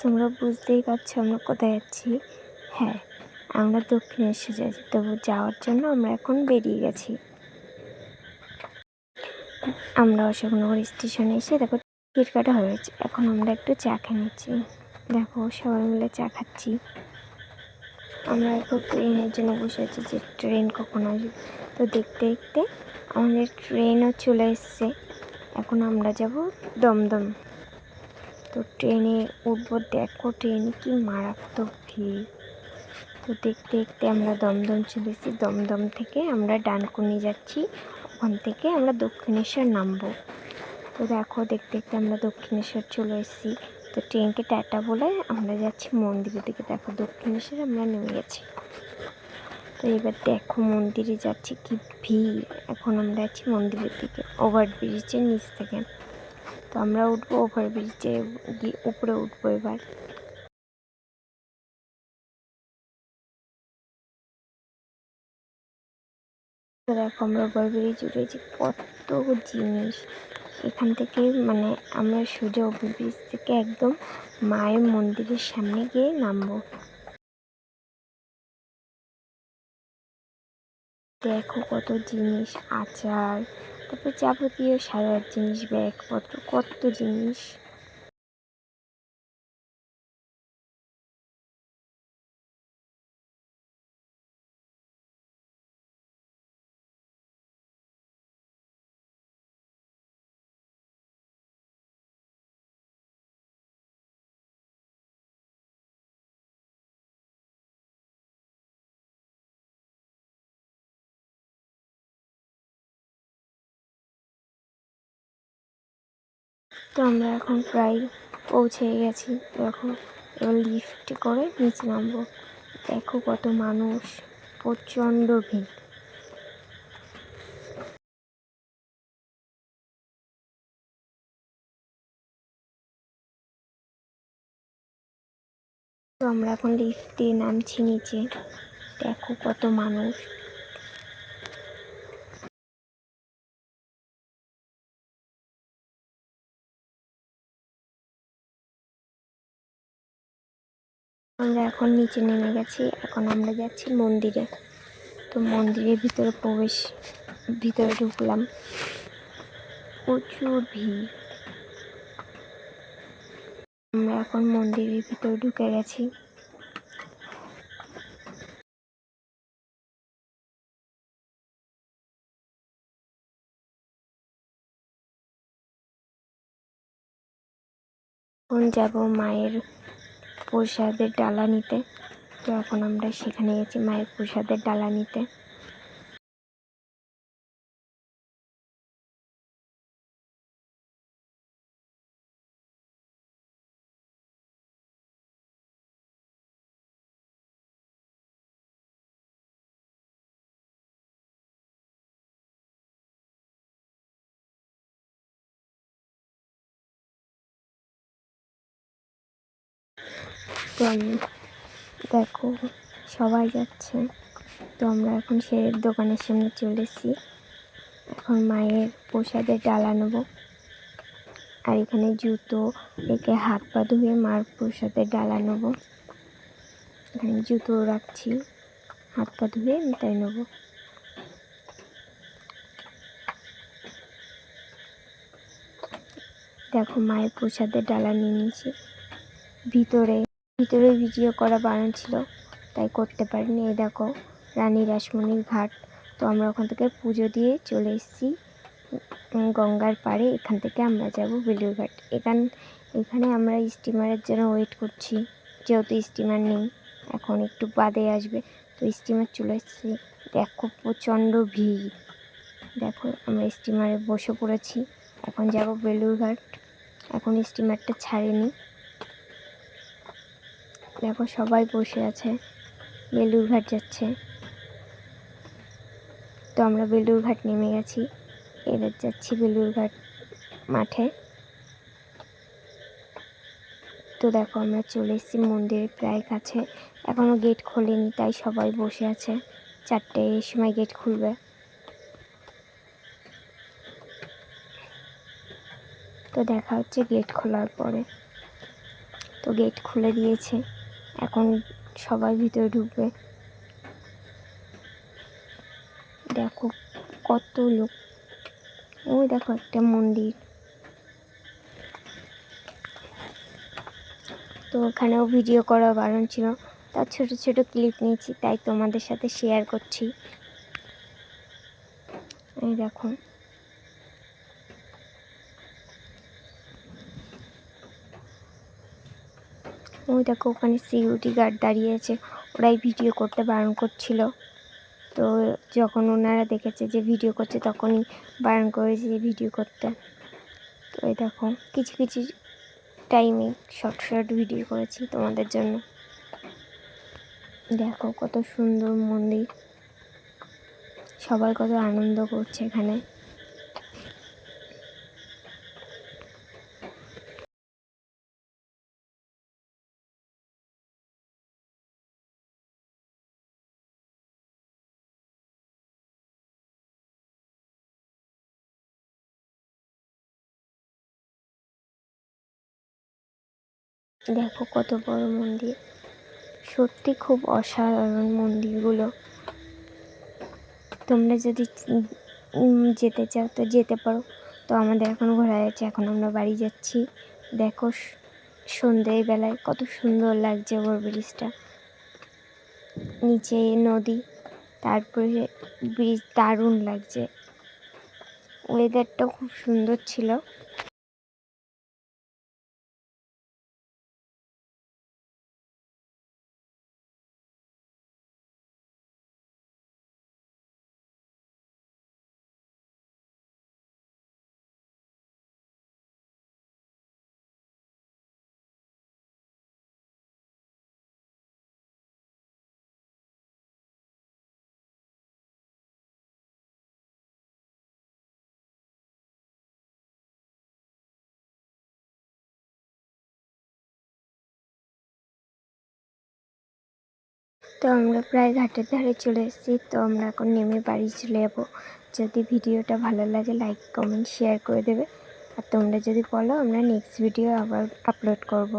তোমরা বুঝতেই পারছ আমরা কোথায় যাচ্ছি। হ্যাঁ আমরা দক্ষিণেশ্বর যাচ্ছি, তবু যাওয়ার জন্য আমরা এখন বেরিয়ে গেছি। আমরা অশোকনগর স্টেশনে এসে দেখো টিকিট কাটা হয়েছে এখন আমরা একটু চা খেয়ে নিচ্ছি। দেখো, সবাই মিলে চা খাচ্ছি। আমরা এখন ট্রেনের জন্য বসে আছি যে ট্রেন কখন আসবে। তো দেখতে দেখতে আমাদের ট্রেনও চলে এসছে। এখন আমরা যাব দমদম। তো ট্রেনে উঠবো, দেখো ট্রেন কি মারাত্মক ভিড়। তো দেখতে দেখতে আমরা দমদম চলে এসেছি। দমদম থেকে আমরা ডানকুনি যাচ্ছি। ওখান থেকে আমরা দক্ষিণেশ্বর নামবো। তো দেখো, দেখতে দেখতে আমরা দক্ষিণেশ্বর চলে এসেছি। তো ট্রেনকে টাটা বলে আমরা যাচ্ছি মন্দিরের দিকে। দেখো, দক্ষিণেশ্বর আমরা নেমে গেছি। তো এবার দেখো মন্দিরে যাচ্ছি, কি ভিড়। এখন আমরা যাচ্ছি মন্দিরের দিকে ওভার ব্রিজের নিচ থেকে। তো আমরা উঠবো ওভার ব্রিজে গিয়ে উপরে উঠবো এবার। দেখো আমরা ওভার ব্রিজ উঠেছি, কত জিনিস। এখান থেকে মানে আমরা সোজা ওভার ব্রিজ থেকে একদম মায়ের মন্দিরের সামনে গিয়ে নামবো। দেখো কত জিনিস, আচার তারপর যাবতীয় সারার জিনিস ব্যাগপত্র কত জিনিস। তো আমরা এখন প্রায় পৌঁছে গেছি। দেখো, এবার লিফট করে নিচে নামবো। দেখো কত মানুষ, প্রচণ্ড ভিড়। তো আমরা এখন লিফট দিয়ে নামছি নিচে। দেখো কত মানুষ। আমরা এখন নিচে নেমে গেছি। এখন আমরা যাচ্ছি মন্দিরে। তো মন্দিরের ভিতরে প্রবেশ, ভিতরে ঢুকলাম। প্রচুর ভিড়। আমরা এখন মন্দিরের ভিতরে ঢুকে গেছি। এখন যাব মায়ের প্রসাদের ডালা নিতে। তো এখন আমরা সেখানে গেছি মায়ের প্রসাদের ডালা নিতে। তো দেখো, সবাই যাচ্ছে। তো আমরা এখন সে দোকানের সামনে চলে এসেছি। এখন মায়ের প্রসাদের ডালা নেব। আর এখানে জুতো রেখে হাত পা ধুয়ে মার প্রসাদের ডালা নেব। এখানে জুতো রাখছি। হাত পা ধুয়ে তাই নেব। দেখো, মায়ের প্রসাদের ডালা নিয়ে নিয়েছি। ভিতরে ভিতরে ভিডিও করা বানান ছিল, তাই করতে পারিনি। এই দেখো, রানী রাসমণির ঘাট। তো আমরা ওখান থেকে পুজো দিয়ে চলে এসেছি গঙ্গার পাড়ে। এখান থেকে আমরা যাব বেলুরঘাট এখান, এখানে আমরা স্টিমারের জন্য ওয়েট করছি, যেহেতু স্টিমার নেই, এখন একটু বাদে আসবে। তো স্টিমার চলে এসেছি। দেখো, প্রচণ্ড ভিড়। দেখো, আমরা স্টিমারে বসে পড়েছি। এখন যাব বেলুরঘাট এখন স্টিমারটা ছাড়েনি। দেখো সবাই বসে আছে। বেলুরঘাট যাচ্ছে। তো আমরা বেলুরঘাট নেমে গেছি। এবার যাচ্ছি বেলুরঘাট মাঠে। তো দেখো আমরা চলে এসেছি মন্দিরের প্রায় কাছে। এখনও গেট খোলেনি, তাই সবাই বসে আছে। চারটে সময় গেট খুলবে। তো দেখা হচ্ছে গেট খোলার পরে। তো গেট খুলে দিয়েছে। এখন সবাই ভিতরে ঢুকবে। দেখো কত লোক। ওই দেখো একটা মন্দির। তো ওখানেও ভিডিও করা বারণ ছিল। তার ছোট ছোট ক্লিপ নিয়েছি, তাই তোমাদের সাথে শেয়ার করছি। এই দেখো। ওই দেখো ওখানে সিকিউরিটি গার্ড দাঁড়িয়ে আছে। ওরাই ভিডিও করতে বারণ করছিল। তো যখন ওনারা দেখেছে যে ভিডিও করছে, তখনই বারণ করেছে যে ভিডিও করতে। তো এই দেখো, কিছু কিছু টাইমে শর্ট শর্ট ভিডিও করেছি তোমাদের জন্য। দেখো কত সুন্দর মন্দির। সবাই কত আনন্দ করছে এখানে। দেখো কত বড় মন্দির। সত্যি খুব অসাধারণ মন্দিরগুলো। তোমরা যদি যেতে চাও, তো যেতে পারো। তো আমাদের এখন ঘোরা যাচ্ছে এখন আমরা বাড়ি যাচ্ছি। দেখো সন্ধ্যেবেলায় কত সুন্দর লাগছে ওভার ব্রিজটা। নিচে নদী, তারপরে ব্রিজ দারুণ লাগছে। ওয়েদারটা খুব সুন্দর ছিল। তো আমরা প্রায় ঘাটের ধারে চলে এসেছি, তো আমরা এখন নেমে বাড়ি চলে যাব। যদি ভিডিওটা ভালো লাগে লাইক কমেন্ট শেয়ার করে দেবে। আর তোমরা যদি বলো, আমরা নেক্সট ভিডিও আবার আপলোড করব।